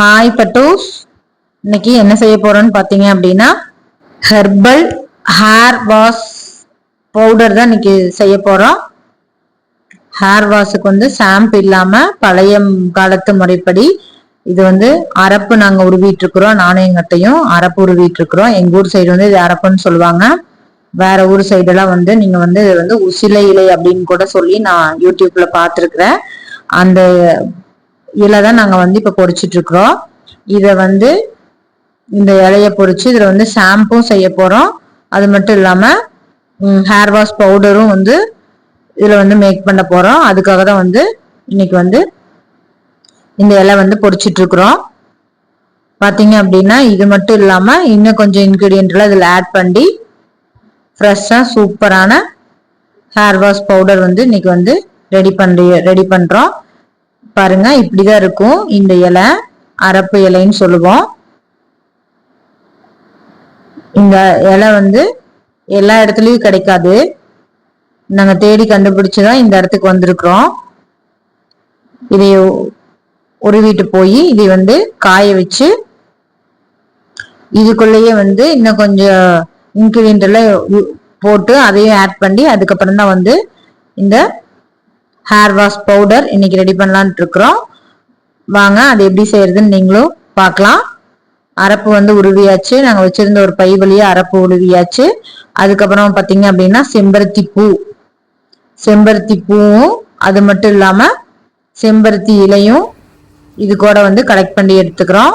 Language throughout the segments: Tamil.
ஹாய் பட்டூஸ் இன்னைக்கு என்ன செய்ய போறோம்னு பார்த்தீங்க அப்படின்னா ஹெர்பல் ஹேர் வாஷ் பவுடர் தான் இன்னைக்கு செய்ய போறோம். ஹேர் வாஷுக்கு வந்து ஷாம்பு இல்லாம பழைய காலத்து முறைப்படி இது வந்து அரப்பு நாங்க உருவிட்டு இருக்கிறோம் நானும் அரப்பு உருவிட்டு இருக்கிறோம் எங்க ஊர் சைடு வந்து இது அரப்புன்னு சொல்லுவாங்க. வேற ஊர் சைடெல்லாம் வந்து நீங்க வந்து இது வந்து உசிலை இலை அப்படின்னு கூட சொல்லி நான் யூடியூப்ல பார்த்துருக்குறேன். அந்த இலை தான் நாங்கள் வந்து இப்போ பொறிச்சிட்ருக்குறோம். இருக்கிறோம் வந்து இந்த இலையை பொறிச்சு இதில் வந்து ஷாம்பும் செய்ய போகிறோம் அது மட்டும் இல்லாமல் ஹேர் வாஷ் பவுடரும் வந்து இதில் வந்து மேக் பண்ண போகிறோம் அதுக்காக தான் வந்து இன்னைக்கு வந்து இந்த இலை வந்து பொரிச்சிட்டு இருக்கிறோம் அப்படின்னா இது மட்டும் இல்லாமல் இன்னும் கொஞ்சம் இன்கிரீடியன்ட்லாம் இதில் ஆட் பண்ணி ஃப்ரெஷ்ஷாக சூப்பரான ஹேர் வாஷ் பவுடர் வந்து இன்னைக்கு வந்து ரெடி பண்ணி ரெடி பண்ணுறோம் பாருங்க இப்படிதான் இருக்கும். இந்த இலை அரப்பு இலைன்னு சொல்லுவோம். இந்த இலை வந்து எல்லா இடத்துலயும் கிடைக்காது. நாங்க தேடி கண்டுபிடிச்சுதான் இந்த இடத்துக்கு வந்திருக்கிறோம். இதை உருவிட்டு போய் இதை வந்து காய வச்சு இதுக்குள்ளேயே வந்து இன்னும் கொஞ்சம் இன்கிரியன்ட் எல்லாம் போட்டு அதையும் ஆட் பண்ணி அதுக்கப்புறம் தான் வந்து இந்த ஹேர் வாஷ் பவுடர் இன்னைக்கு ரெடி பண்ணலான்ட்டு இருக்கிறோம். வாங்க அது எப்படி செய்யறதுன்னு நீங்களும் பார்க்கலாம். அரப்பு வந்து உருவியாச்சு. நாங்கள் வச்சிருந்த ஒரு பை வழியா அரப்பு உருவியாச்சு. அதுக்கப்புறம் பார்த்தீங்க அப்படின்னா செம்பருத்தி பூ. செம்பருத்தி பூவும் அது மட்டும் இல்லாமல் செம்பருத்தி இலையும் இது கூட வந்து கலெக்ட் பண்ணி எடுத்துக்கிறோம்.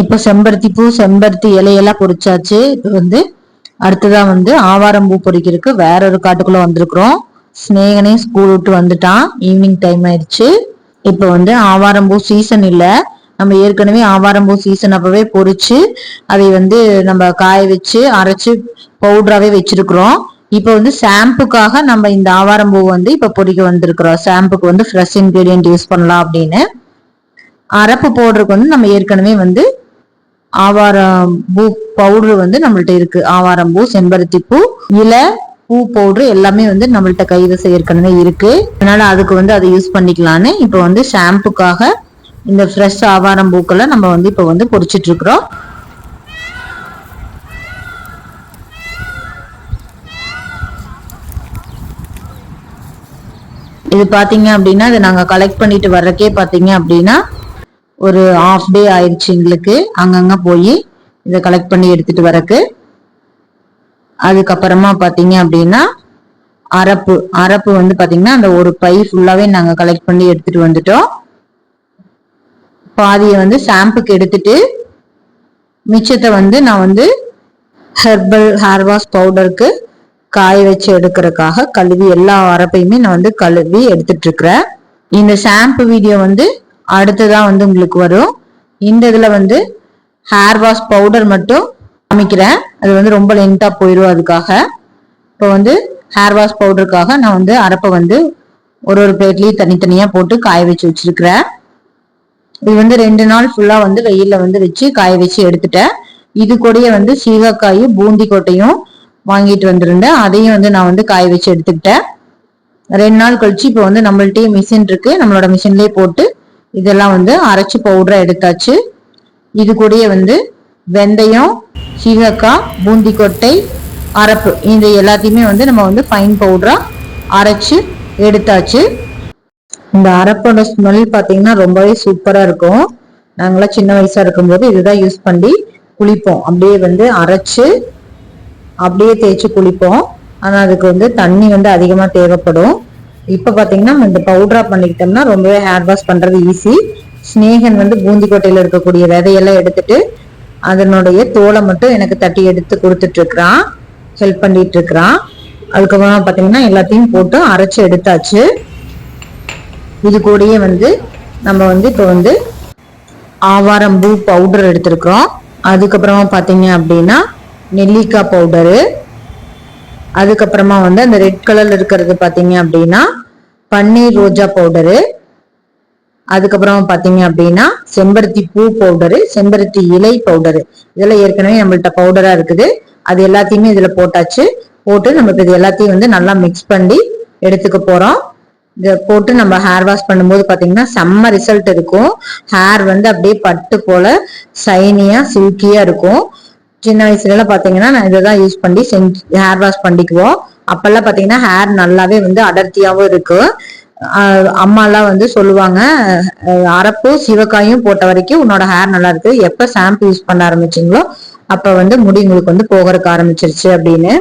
இப்போ செம்பருத்தி பூ செம்பருத்தி இலையெல்லாம் பொறிச்சாச்சு இப்போ வந்து அடுத்ததா வந்து ஆவாரம் பூ பொறிக்கிறதுக்கு வேற ஒரு காட்டுக்குள்ள வந்திருக்கிறோம். ஸ்னேகனே ஸ்கூல் விட்டு வந்துட்டான். ஈவினிங் டைம் ஆயிடுச்சு. இப்போ வந்து ஆவாரம் பூ சீசன் இல்ல. நம்ம ஏற்கனவே ஆவாரம் பூ சீசன் அப்பவே பொறிச்சு அதை வந்து நம்ம காய வச்சு அரைச்சு பவுடராகவே வச்சிருக்கிறோம். இப்போ வந்து ஷாம்புக்காக நம்ம இந்த ஆவாரம் பூ வந்து இப்ப பொறிக்க வந்திருக்கிறோம். ஷாம்புக்கு வந்து ஃப்ரெஷ் இன்கிரீடியன்ட் யூஸ் பண்ணலாம் அப்படின்னு. அரப்பு பவுடருக்கு வந்து நம்ம ஏற்கனவே வந்து ஆவாரம் பூ பவுடர் வந்து நம்மள்ட்ட இருக்கு. ஆவாரம் பூ செம்பருத்தி பூ இலை பூ பவுடர் எல்லாமே வந்து நம்மள்ட்ட கைவசம் ஏற்கனவே இருக்கு. அதனால அதுக்கு வந்து அதை யூஸ் பண்ணிக்கலான்னு இப்போ வந்து ஷாம்புக்காக இந்த ஃப்ரெஷ் ஆவாரம் பூக்களை நம்ம வந்து இப்போ வந்து பொறிச்சிட்டு இருக்கிறோம். இது பாத்தீங்க அப்படின்னா இதை நாங்க கலெக்ட் பண்ணிட்டு வர்றக்கே பாத்தீங்க அப்படின்னா ஒரு ஆஃப் டே ஆயிடுச்சு எங்களுக்கு. அங்கங்க போய் இதை கலெக்ட் பண்ணி எடுத்துட்டு வரக்கு. அதுக்கப்புறமா பார்த்தீங்க அப்படின்னா அரப்பு அரப்பு வந்து பார்த்தீங்கன்னா அந்த ஒரு பை ஃபுல்லாகவே நாங்கள் கலெக்ட் பண்ணி எடுத்துட்டு வந்துட்டோம். பாதியை வந்து ஷாம்புக்கு எடுத்துட்டு மிச்சத்தை வந்து நான் வந்து ஹெர்பல் ஹேர் வாஷ் பவுடருக்கு காய வச்சு எடுக்கிறதுக்காக கழுவி எல்லா அரப்பையுமே நான் வந்து கழுவி எடுத்துட்டு இருக்கிறேன். இந்த ஷாம்பு வீடியோ வந்து அடுத்ததான் வந்து உங்களுக்கு வரும். இந்த இதில் வந்து ஹேர் வாஷ் பவுடர் மட்டும் காமிக்கிறேன். அது வந்து ரொம்ப லென்த்தாக போயிடும் அதுக்காக. இப்போ வந்து ஹேர் வாஷ் பவுடருக்காக நான் வந்து அரப்பை வந்து ஒரு ஒரு பிளேட்லேயும் தனித்தனியாக போட்டு காய வச்சு வச்சுருக்கிறேன். இது வந்து ரெண்டு நாள் ஃபுல்லாக வந்து வெயிலில் வந்து வச்சு காய வச்சு எடுத்துட்டேன். இது கூடயே வந்து சீகக்காயும் பூந்தி கொட்டையும் வாங்கிட்டு வந்திருந்தேன். அதையும் வந்து நான் வந்து காய வச்சு எடுத்துக்கிட்டேன். ரெண்டு நாள் கழிச்சு இப்போ வந்து நம்மள்ட்டயே மிஷின் இருக்கு. நம்மளோட மிஷின்லயே போட்டு இதெல்லாம் வந்து அரைச்சி பவுடரை எடுத்தாச்சு. இது கூடயே வந்து வெந்தயம் சீகக்காய் பூந்தி கொட்டை அரப்பு இந்த எல்லாத்தையுமே வந்து நம்ம வந்து ஃபைன் பவுடரா அரைச்சு எடுத்தாச்சு. இந்த அரப்போட ஸ்மெல் பார்த்தீங்கன்னா ரொம்பவே சூப்பராக இருக்கும். நாங்களாம் சின்ன வயசா இருக்கும்போது இதுதான் யூஸ் பண்ணி குளிப்போம். அப்படியே வந்து அரைச்சு அப்படியே தேய்ச்சி குளிப்போம். ஆனால் அதுக்கு வந்து தண்ணி வந்து அதிகமாக தேவைப்படும். இப்ப பாத்தீங்கன்னா இந்த பவுடரா பண்ணிக்கிட்டோம்னா ரொம்பவே ஹேர் வாஷ் பண்றது ஈஸி ஸ்னேகன் வந்து பூந்திக்கோட்டையில இருக்கக்கூடிய விதையெல்லாம் எடுத்துட்டு அதனுடைய தோலை மட்டும் எனக்கு தட்டி எடுத்து கொடுத்துட்டு இருக்கிறான் ஹெல்ப் பண்ணிட்டு இருக்கிறான் அதுக்கப்புறம் பாத்தீங்கன்னா எல்லாத்தையும் போட்டு அரைச்சு எடுத்தாச்சு. இது கூடயே வந்து நம்ம வந்து இப்போ வந்து ஆவாரம் பூ பவுடர் எடுத்திருக்கிறோம். அதுக்கப்புறமா பார்த்தீங்க அப்படின்னா நெல்லிக்காய் பவுடரு அதுக்கப்புறமா வந்து அந்த ரெட் கலர்ல இருக்கிறது பார்த்தீங்க அப்படின்னா பன்னீர் ரோஜா பவுடரு அதுக்கப்புறமா பார்த்தீங்க அப்படின்னா செம்பருத்தி பூ பவுடரு செம்பருத்தி இலை பவுடரு இதெல்லாம் ஏற்கனவே நம்மள்ட்ட பவுடரா இருக்குது. அது எல்லாத்தையுமே இதுல போட்டாச்சு. போட்டு நம்ம இது எல்லாத்தையும் வந்து நல்லா மிக்ஸ் பண்ணி எடுத்துக்க போறோம். இதை போட்டு நம்ம ஹேர் வாஷ் பண்ணும்போது பார்த்தீங்கன்னா செம்ம ரிசல்ட் இருக்கும். ஹேர் வந்து அப்படியே பட்டு போல சைனியா சில்கியா இருக்கும். சின்ன வயசுல எல்லாம் பாத்தீங்கன்னா நான் இதை தான் யூஸ் பண்ணி செஞ்சு ஹேர் வாஷ் பண்ணிக்குவோம். அப்பெல்லாம் பாத்தீங்கன்னா ஹேர் நல்லாவே வந்து அடர்த்தியாவும் இருக்கு. அம்மாலாம் வந்து சொல்லுவாங்க அரப்பு சிவக்காயும் போட்ட வரைக்கும் உன்னோட ஹேர் நல்லா இருக்கு. எப்ப ஷாம்பு யூஸ் பண்ண ஆரம்பிச்சிங்களோ அப்ப வந்து முடி உங்களுக்கு வந்து போகிறதுக்கு ஆரம்பிச்சிருச்சு அப்படின்னு.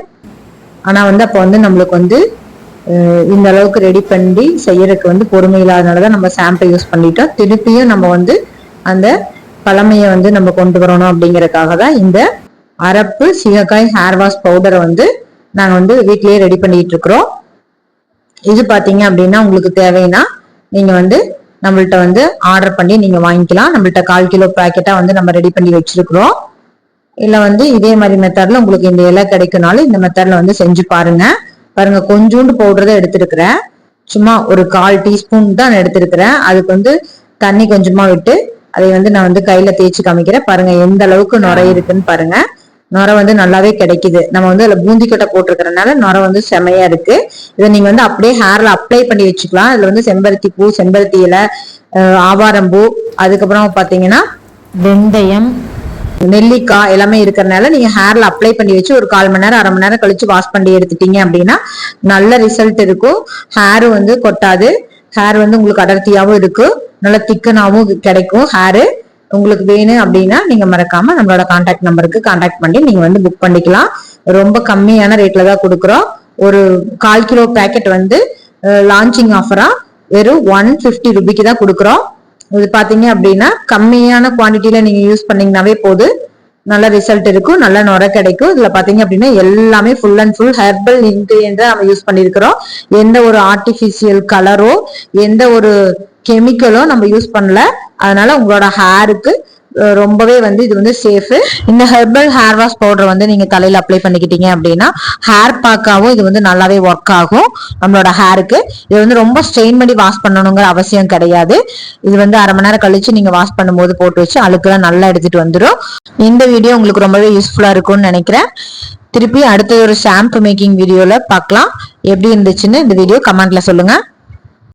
ஆனா வந்து அப்ப வந்து நம்மளுக்கு வந்து இந்த அளவுக்கு ரெடி பண்ணி செய்யறதுக்கு வந்து பொறுமை இல்லாதனாலதான் நம்ம ஷாம்பை யூஸ் பண்ணிட்டோம் திருப்பியும் நம்ம வந்து அந்த பழமையை வந்து நம்ம கொண்டு வரணும் அப்படிங்கறதுக்காக தான் இந்த அரப்பு சீகக்காய் ஹேர் வாஷ் பவுடரை வந்து நாங்கள் வந்து வீட்டிலேயே ரெடி பண்ணிட்டு இருக்கிறோம் இது பார்த்தீங்க அப்படின்னா உங்களுக்கு தேவைன்னா நீங்கள் வந்து நம்மள்ட்ட வந்து ஆர்டர் பண்ணி நீங்கள் வாங்கிக்கலாம். நம்மள்ட்ட கால் கிலோ பேக்கெட்டாக வந்து நம்ம ரெடி பண்ணி வச்சிருக்கிறோம். இல்லை வந்து இதே மாதிரி மெத்தடில் உங்களுக்கு இந்த இலை கிடைக்குனாலும் இந்த மெத்தடில் வந்து செஞ்சு பாருங்க. பாருங்க கொஞ்சோண்டு பவுடர் தான் எடுத்துருக்கிறேன். சும்மா ஒரு கால் டீஸ்பூன் தான் நான் எடுத்திருக்கிறேன். அதுக்கு வந்து தண்ணி கொஞ்சமாக விட்டு அதை வந்து நான் வந்து கையில் தேய்ச்சி காமிக்கிறேன். பாருங்க எந்த அளவுக்கு நுரை இருக்குன்னு பாருங்க. நுரை வந்து நல்லாவே கிடைக்குது. நம்ம வந்து அதுல பூந்தி கட்டை போட்டிருக்கிறதுனால நுரை வந்து செமையா இருக்கு. இதை நீங்க வந்து அப்படியே ஹேர்ல அப்ளை பண்ணி வச்சுக்கலாம். இதுல வந்து செம்பருத்தி பூ செம்பருத்தி இலை ஆவாரம்பூ அதுக்கப்புறம் பாத்தீங்கன்னா வெந்தயம் நெல்லிக்காய் எல்லாமே இருக்கிறதுனால நீங்க ஹேர்ல அப்ளை பண்ணி வச்சு ஒரு கால் மணி நேரம் அரை மணி நேரம் கழிச்சு வாஷ் பண்ணி எடுத்துட்டீங்க அப்படின்னா நல்ல ரிசல்ட் இருக்கும். ஹேரும் வந்து கொட்டாது. ஹேர் வந்து உங்களுக்கு அடர்த்தியாவும் இருக்கு. நல்ல திக்கனாவும் கிடைக்கும் ஹேரு உங்களுக்கு வேணும் அப்படின்னா நீங்க மறக்காம நம்மளோட கான்டாக்ட் நம்பருக்கு கான்டாக்ட் பண்ணி நீங்க வந்து புக் பண்ணிக்கலாம். ரொம்ப கம்மியான ரேட்ல தான் கொடுக்குறோம். ஒரு கால் கிலோ பேக்கெட் வந்து லான்ச்சிங் ஆஃபரா வெறும் ஒன் பிப்டி ருபிக்கு தான் கொடுக்குறோம். இது பாத்தீங்க அப்படின்னா கம்மியான குவான்டிட்டியில நீங்க யூஸ் பண்ணீங்கன்னாவே போது நல்ல ரிசல்ட் இருக்கும் நல்ல நுர கிடைக்கும். இதுல பாத்தீங்க அப்படின்னா எல்லாமே full and full herbal ingredient நம்ம யூஸ் பண்ணிருக்கிறோம். எந்த ஒரு ஆர்டிபிஷியல் கலரோ எந்த ஒரு கெமிக்கலும் நம்ம யூஸ் பண்ணல. அதனால உங்களோட ஹேருக்கு ரொம்பவே வந்து இது வந்து சேஃபு இந்த ஹெர்பல் ஹேர் வாஷ் பவுடர் வந்து நீங்க தலையில அப்ளை பண்ணிக்கிட்டீங்க அப்படின்னா ஹேர் பாக்காவும் இது வந்து நல்லாவே ஒர்க் ஆகும். நம்மளோட ஹேருக்கு இது வந்து ரொம்ப ஸ்ட்ரெயின் பண்ணி வாஷ் பண்ணணுங்கிற அவசியம் கிடையாது. இது வந்து அரை மணி நேரம் கழிச்சு நீங்க வாஷ் பண்ணும்போது போட்டு வச்சு அழுக்கெல்லாம் நல்லா எடுத்துட்டு வந்துடும் இந்த வீடியோ உங்களுக்கு ரொம்பவே யூஸ்ஃபுல்லா இருக்கும்னு நினைக்கிறேன். திருப்பி அடுத்த ஒரு ஷாம்பு மேக்கிங் வீடியோல பார்க்கலாம் எப்படி இருந்துச்சுன்னு இந்த வீடியோ கமெண்ட்ல சொல்லுங்க.